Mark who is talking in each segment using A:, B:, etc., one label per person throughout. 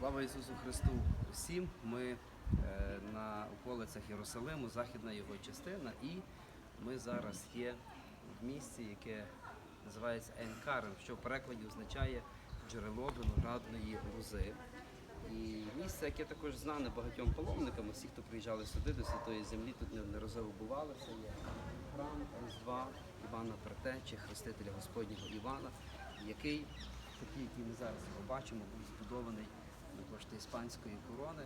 A: Слава Ісусу Христу усім. Ми е, на околицях Єрусалиму, західна його частина, і ми зараз є в місці, яке називається Енкарен, що в перекладі означає джерело виноградної лози. І місце, яке також знане багатьом паломникам, усі, хто приїжджали сюди до Святої Землі, тут неодноразово бували. Це є храм Різдва Івана Претечі, хрестителя Господнього Івана, який, такий, який ми зараз його бачимо, був збудований на кошти іспанської корони,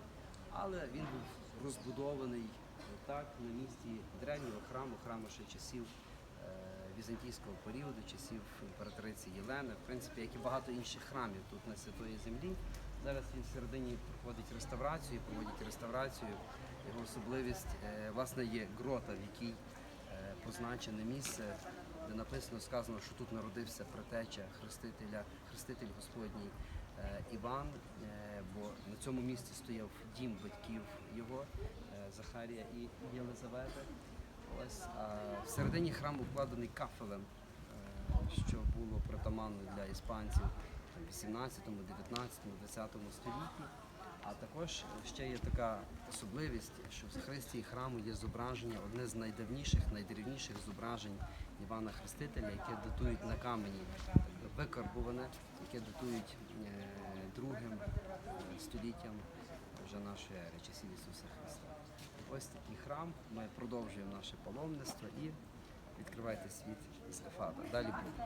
A: але він був розбудований так на місці древнього храму, храму ще часів е, візантійського періоду, часів імператриці Єлени, в принципі, як і багато інших храмів тут на Святої Землі. Зараз він всередині проходить реставрацію, проводять реставрацію. Його особливість е, власне є грота, в якій е, позначене місце, де написано сказано, що тут народився предтеча хрестителя, хреститель Господній е, Іван, цьому місці стояв дім батьків його, е, Захарія і Єлизавети. Ось а всередині храму вкладений кафелем, е, що було притаманно для іспанців в 18, 19, 20 столітті. А також ще є така особливість, що в Захристії храму є зображення, одне з найдавніших, найдрівніших зображень Івана Хрестителя, яке датують на камені, викарбуване, яке датують е, століттям вже нашої ери, часів Ісуса Христа. Ось такий храм. Ми продовжуємо наше паломництво і відкривайте світ з Ефата. Далі буде.